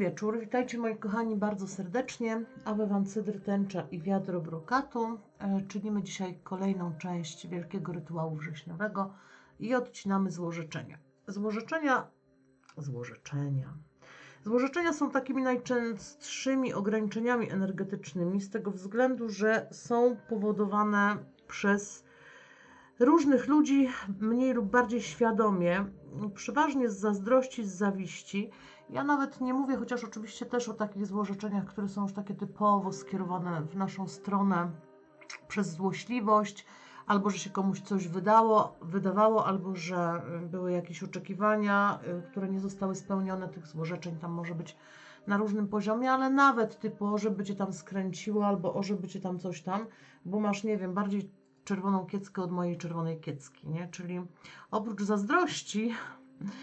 Wieczór, witajcie moi kochani bardzo serdecznie. Aby Wam cydr, tęcza i wiadro brokatu. E, Czynimy dzisiaj kolejną część wielkiego rytuału wrześniowego i odcinamy złożyczenia. Złożyczenia, złożyczenia. Złożyczenia są takimi najczęstszymi ograniczeniami energetycznymi z tego względu, że są powodowane przez różnych ludzi mniej lub bardziej świadomie, przeważnie z zazdrości, z zawiści. Ja nawet nie mówię, chociaż oczywiście też o takich złożyczeniach, które są już takie typowo skierowane w naszą stronę przez złośliwość, albo że się komuś coś wydało, wydawało, albo że y, były jakieś oczekiwania, y, które nie zostały spełnione. Tych złożeczeń tam może być na różnym poziomie, ale nawet typu, żeby cię tam skręciło, albo o, żeby cię tam coś tam, bo masz, nie wiem, bardziej czerwoną kieckę od mojej czerwonej kiecki, nie? Czyli oprócz zazdrości,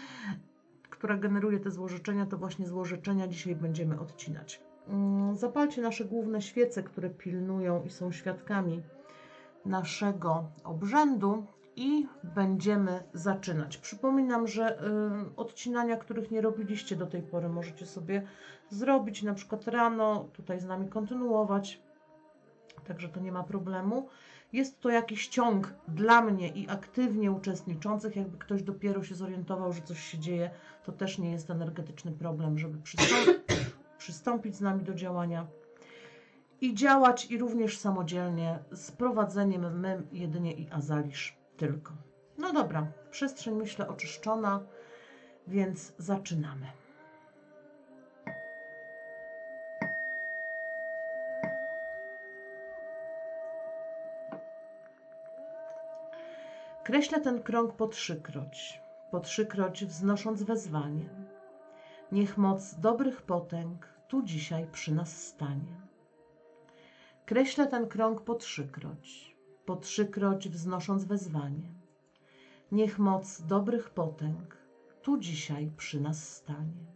która generuje te złożyczenia, to właśnie złożyczenia dzisiaj będziemy odcinać. Mm, Zapalcie nasze główne świece, które pilnują i są świadkami naszego obrzędu i będziemy zaczynać. Przypominam, że y, odcinania, których nie robiliście do tej pory, możecie sobie zrobić na przykład rano, tutaj z nami kontynuować, także to nie ma problemu. Jest to jakiś ciąg dla mnie i aktywnie uczestniczących. Jakby ktoś dopiero się zorientował, że coś się dzieje, to też nie jest energetyczny problem, żeby przystąpić, z nami do działania i działać i również samodzielnie z prowadzeniem my jedynie i Azalisz tylko. No dobra, przestrzeń myślę oczyszczona, więc zaczynamy. Kreślę ten krąg po trzykroć, po trzykroć wznosząc wezwanie. Niech moc dobrych potęg tu dzisiaj przy nas stanie. Kreślę ten krąg po trzykroć, po trzykroć wznosząc wezwanie. Niech moc dobrych potęg tu dzisiaj przy nas stanie.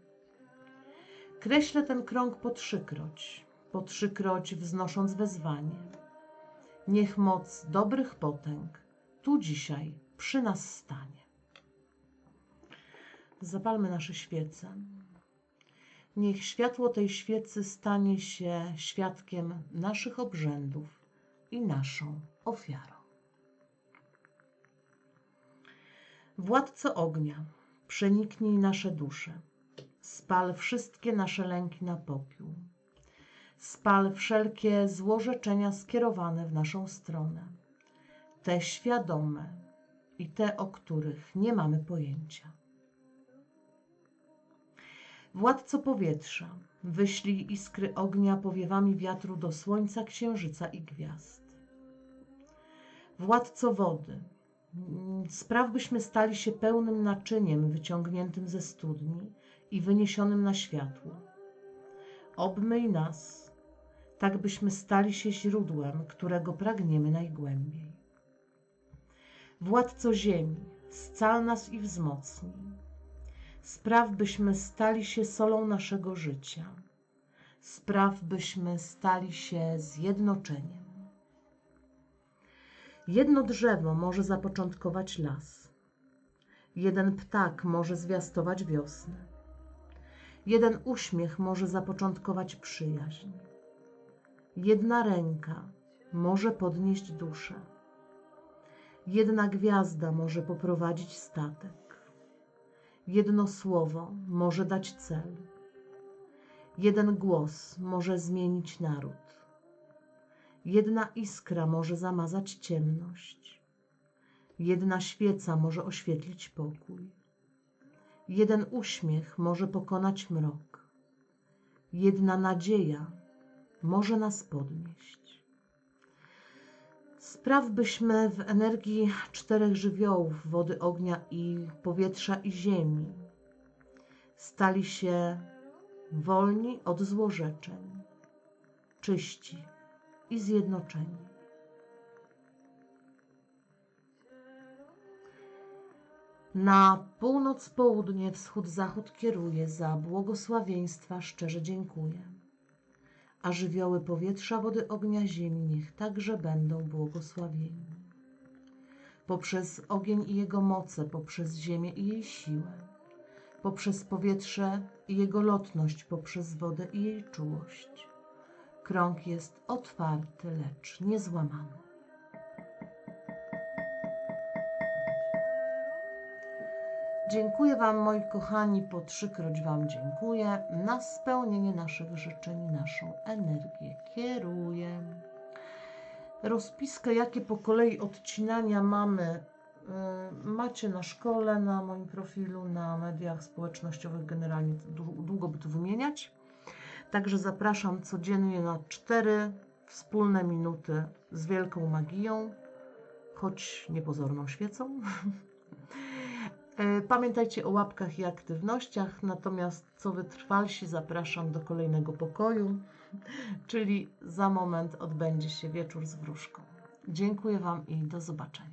Kreślę ten krąg po trzykroć, po trzykroć wznosząc wezwanie. Niech moc dobrych potęg tu dzisiaj przy nas stanie. Zapalmy nasze świece. Niech światło tej świecy stanie się świadkiem naszych obrzędów i naszą ofiarą. Władco ognia, przeniknij nasze dusze, spal wszystkie nasze lęki na popiół, spal wszelkie złorzeczenia skierowane w naszą stronę, te świadome i te, o których nie mamy pojęcia. Władco powietrza, wyślij iskry ognia powiewami wiatru do słońca, księżyca i gwiazd. Władco wody, spraw byśmy stali się pełnym naczyniem wyciągniętym ze studni i wyniesionym na światło. Obmyj nas, tak byśmy stali się źródłem, którego pragniemy najgłębiej. Władco ziemi, scal nas i wzmocnij Spraw, byśmy stali się solą naszego życia. Spraw, byśmy stali się zjednoczeniem. Jedno drzewo może zapoczątkować las. Jeden ptak może zwiastować wiosnę. Jeden uśmiech może zapoczątkować przyjaźń. Jedna ręka może podnieść duszę. Jedna gwiazda może poprowadzić statek. Jedno słowo może dać cel. Jeden głos może zmienić naród. Jedna iskra może zamazać ciemność. Jedna świeca może oświetlić pokój. Jeden uśmiech może pokonać mrok. Jedna nadzieja może nas podnieść. Spraw byśmy w energii czterech żywiołów wody, ognia i powietrza i ziemi stali się wolni od złorzeczeń, czyści i zjednoczeni. Na północ, południe, wschód, zachód kieruję, za błogosławieństwa szczerze dziękuję a żywioły powietrza, wody, ognia, ziemi niech także będą błogosławieni. Poprzez ogień i jego moce, poprzez ziemię i jej siłę, poprzez powietrze i jego lotność, poprzez wodę i jej czułość. Krąg jest otwarty, lecz niezłamany. Dziękuję Wam, moi kochani, po trzykroć Wam dziękuję. Na spełnienie naszych życzeń naszą energię kieruję. Rozpiskę, jakie po kolei odcinania mamy, y, macie na szkole, na moim profilu, na mediach społecznościowych, generalnie dłu- długo by tu wymieniać. Także zapraszam codziennie na cztery wspólne minuty z wielką magią, choć niepozorną świecą. E, Pamiętajcie o łapkach i aktywnościach, natomiast co wytrwalsi zapraszam do kolejnego pokoju, czyli za moment odbędzie się wieczór z wróżką. Dziękuję Wam i do zobaczenia.